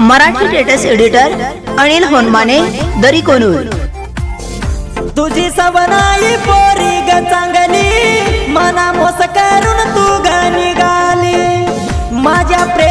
Marathi latest editor Anil Honmane दरी कोनूर. तुझी सवनाई पोरी ग चांगली मना मोस करून तू गाणी गाली. माझ्या प्रेम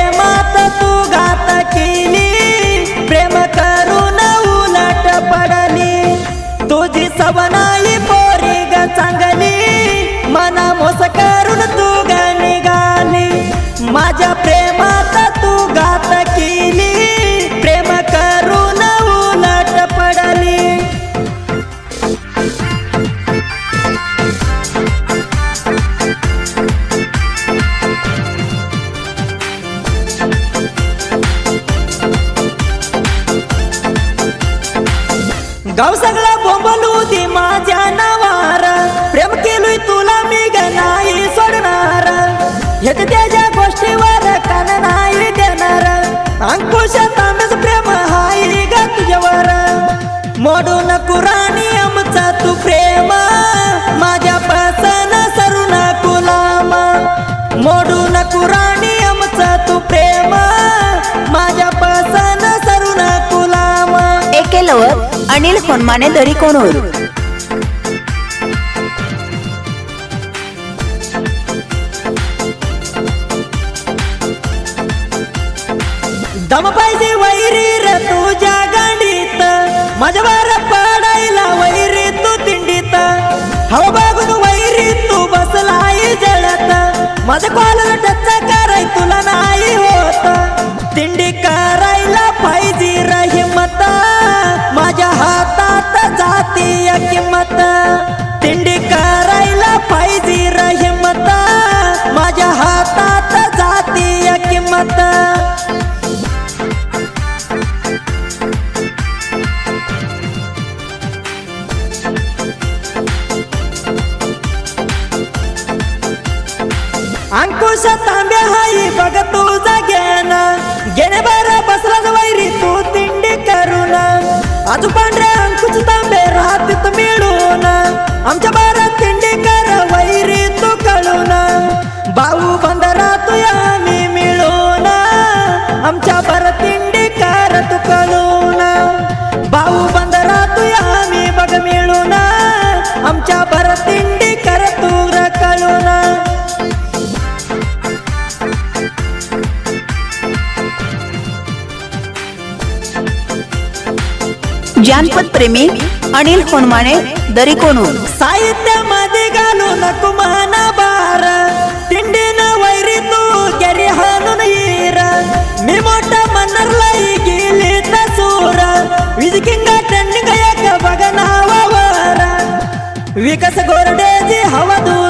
गाव सगळा बोंबलू दे माझ्या नावार. प्रेम केलोय तुला मी ग नाही सोडणार. येत त्याच्या गोष्टीवर कान नाही देणार. अंकुश तांबेच प्रेम हाय ग तुझ्यावर. मोडून कुराणी आमचा तू प्रेम. माझ्या पासन सरून कुलाम मोडून कुराणी आमचा तू प्रेम. माझ्या पासन सरून कुलाम एके लवर अनिल होनमाने दरी कोनूर दम पाहिजे वैरी रे तुझ्या गांडीत. माझ्यावर पडायला वैरी तू तिंडीत हवा हो बघून वैरी तू बसलाय जळत. माझं कॉलर टच कराय तुला नाही किंमत तिंडी करायला पाहिजे र हिम्मत. माझ्या हातात जाती किंमत. अंकुश तांब्या हाई आजू पांढऱ्या अंकुश तांबे राहतीत मिळून आमच्या बारा तिंडी कर वैरी तू कळून भाऊ बंदरा जानपद प्रेमी अनिल होनमाने दरी कोनूर साहित्यामध्ये घालू नको म्हणा बार. तिंडीन वैरी तू गेरी हाणून येर मी मोठा मनरलाई गेले तसूर विजकिंगा ट्रेंडिंग एक बघ नावावर विकास गोरडेची हवा दूर.